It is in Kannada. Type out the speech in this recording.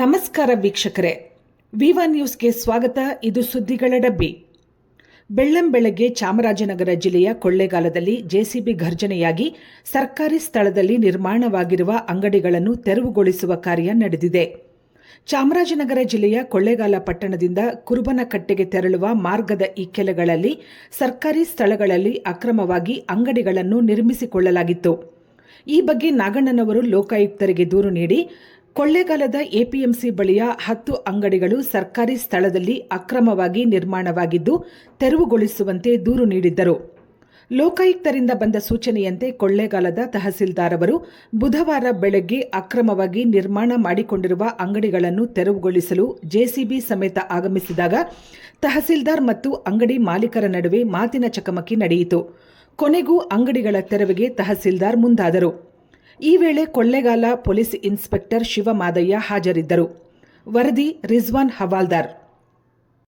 ನಮಸ್ಕಾರ ವೀಕ್ಷಕರೇ. ವಿವಾ ನ್ಯೂಸ್ಗೆ ಸ್ವಾಗತ. ಇದು ಸುದ್ದಿಗಳ ಡಬ್ಬಿ. ಬೆಳ್ಳಂಬೆಳಗ್ಗೆ ಚಾಮರಾಜನಗರ ಜಿಲ್ಲೆಯ ಕೊಳ್ಳೇಗಾಲದಲ್ಲಿ ಜೆಸಿಬಿ ಘರ್ಜನೆಯಾಗಿ ಸರ್ಕಾರಿ ಸ್ಥಳದಲ್ಲಿ ನಿರ್ಮಾಣವಾಗಿರುವ ಅಂಗಡಿಗಳನ್ನು ತೆರವುಗೊಳಿಸುವ ಕಾರ್ಯ ನಡೆದಿದೆ. ಚಾಮರಾಜನಗರ ಜಿಲ್ಲೆಯ ಕೊಳ್ಳೇಗಾಲ ಪಟ್ಟಣದಿಂದ ಕುರುಬನಕಟ್ಟೆಗೆ ತೆರಳುವ ಮಾರ್ಗದ ಇಕ್ಕೆಲೆಗಳಲ್ಲಿ ಸರ್ಕಾರಿ ಸ್ಥಳಗಳಲ್ಲಿ ಅಕ್ರಮವಾಗಿ ಅಂಗಡಿಗಳನ್ನು ನಿರ್ಮಿಸಿಕೊಳ್ಳಲಾಗಿತ್ತು. ಈ ಬಗ್ಗೆ ನಾಗಣ್ಣನವರು ಲೋಕಾಯುಕ್ತರಿಗೆ ದೂರು ನೀಡಿ ಕೊಳ್ಳೇಗಾಲದ ಎಪಿಎಂಸಿ ಬಳಿಯ ಹತ್ತು ಅಂಗಡಿಗಳು ಸರ್ಕಾರಿ ಸ್ಥಳದಲ್ಲಿ ಅಕ್ರಮವಾಗಿ ನಿರ್ಮಾಣವಾಗಿದ್ದು, ತೆರವುಗೊಳಿಸುವಂತೆ ದೂರು ನೀಡಿದ್ದರು. ಲೋಕಾಯುಕ್ತರಿಂದ ಬಂದ ಸೂಚನೆಯಂತೆ ಕೊಳ್ಳೇಗಾಲದ ತಹಸೀಲ್ದಾರ್ ಅವರು ಬುಧವಾರ ಬೆಳಗ್ಗೆ ಅಕ್ರಮವಾಗಿ ನಿರ್ಮಾಣ ಮಾಡಿಕೊಂಡಿರುವ ಅಂಗಡಿಗಳನ್ನು ತೆರವುಗೊಳಿಸಲು ಜೆಸಿಬಿ ಸಮೇತ ಆಗಮಿಸಿದಾಗ, ತಹಸೀಲ್ದಾರ್ ಮತ್ತು ಅಂಗಡಿ ಮಾಲೀಕರ ನಡುವೆ ಮಾತಿನ ಚಕಮಕಿ ನಡೆಯಿತು. ಕೊನೆಗೂ ಅಂಗಡಿಗಳ ತೆರವಿಗೆ ತಹಸೀಲ್ದಾರ್ ಮುಂದಾದರು. ಈ ವೇಳೆ ಕೊಳ್ಳೇಗಾಲ ಪೊಲೀಸ್ ಇನ್ಸ್ಪೆಕ್ಟರ್ ಶಿವಮಾದಯ್ಯ ಹಾಜರಿದ್ದರು. ವರದಿ ರಿಜ್ವಾನ್ ಹವಾಲ್ದಾರ್.